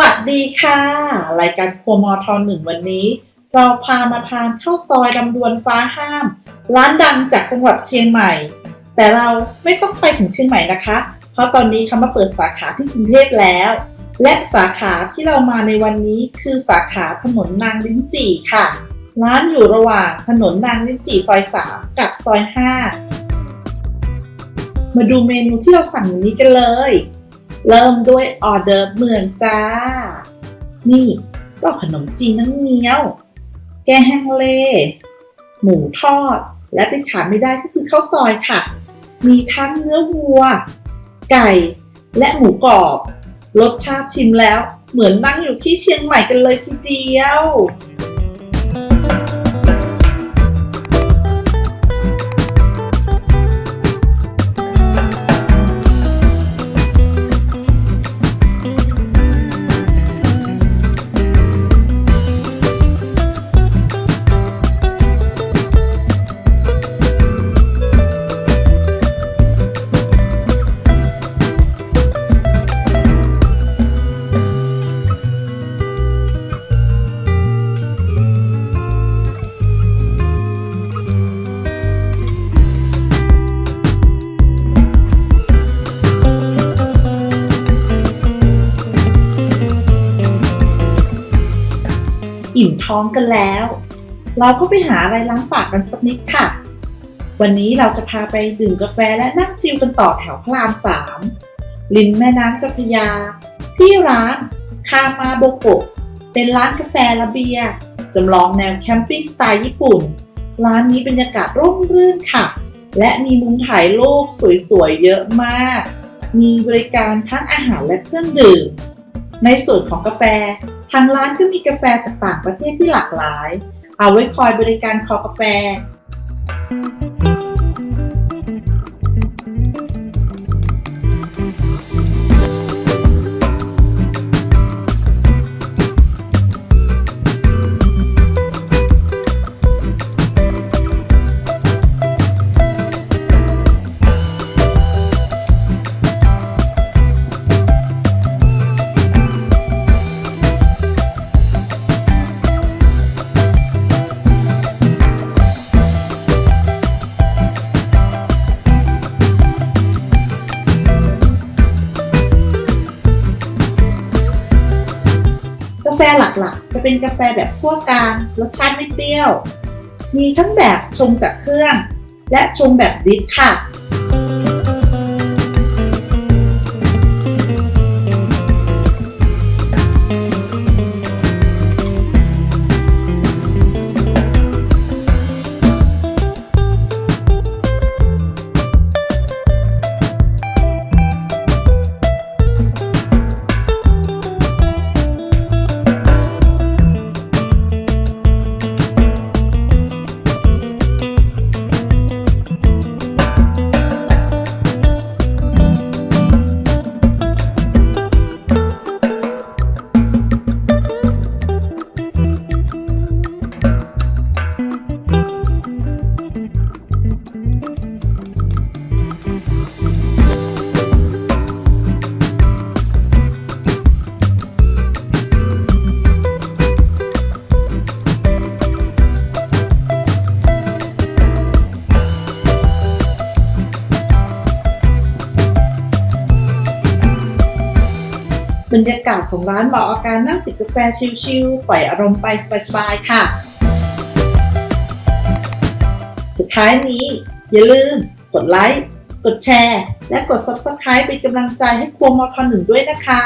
วัสดีค่ะ รายการครัวมอทอหนึ่งวันนี้ เราพามาทานข้าวซอยลำดวนฟ้าห้าม ร้านดังจากจังหวัดเชียงใหม่ แต่เราไม่ต้องไปถึงเชียงใหม่นะคะ เพราะตอนนี้เขามาเปิดสาขาที่กรุงเทพแล้ว และสาขาที่เรามาในวันนี้คือสาขาถนนนางลิ้นจี่ค่ะ ร้านอยู่ระหว่างถนนนางลิ้นจี่ซอย 3 กับซอย 5 มาดูเมนูที่เราสั่งวันนี้กันเลย เริ่มด้วยออเดอร์เมืองจ้า นี่ก็ขนมจีนน้ำเงี้ยว แกงฮังเล หมูทอด และที่ขาดไม่ได้ก็คือข้าวซอยค่ะ มีทั้งเนื้อวัว ไก่ และหมูกรอบ รสชาติชิมแล้วเหมือนนั่งอยู่ที่เชียงใหม่กันเลยทีเดียว อิ่มท้องกันแล้ว เราก็ไปหาอะไรล้างปากกันสักนิดค่ะ วันนี้เราจะพาไปดื่มกาแฟและนั่งชิลกันต่อแถวพระรามสามริมแม่น้ำเจ้าพระยา ที่ร้านคามาโบโกะเป็นร้านกาแฟระเบียร์จำลองแนวแคมปิ้งสไตล์ญี่ปุ่น ร้านนี้บรรยากาศร่มรื่นค่ะ และมีมุมถ่ายรูปสวยๆ เยอะมาก มีบริการทั้งอาหารและเครื่องดื่ม ในส่วนของกาแฟ ทางร้านก็มีกาแฟจากต่างประเทศที่หลากหลาย เอาไว้คอยบริการคอกาแฟ แฟหลักๆ จะเป็นกาแฟแบบคั่วกลางรสชาติไม่เปรี้ยว มีทั้งแบบชงจากเครื่อง และชงแบบดริปค่ะ บรรยากาศของร้านเหมาะกับการนั่งจิบกาแฟชิลๆปล่อยอารมณ์ไปสบายๆค่ะ สุดท้ายนี้ อย่าลืม กดไลค์ กดแชร์ และกด Subscribe เป็นกำลังใจให้ครัวมอทอหนึ่งด้วยนะคะ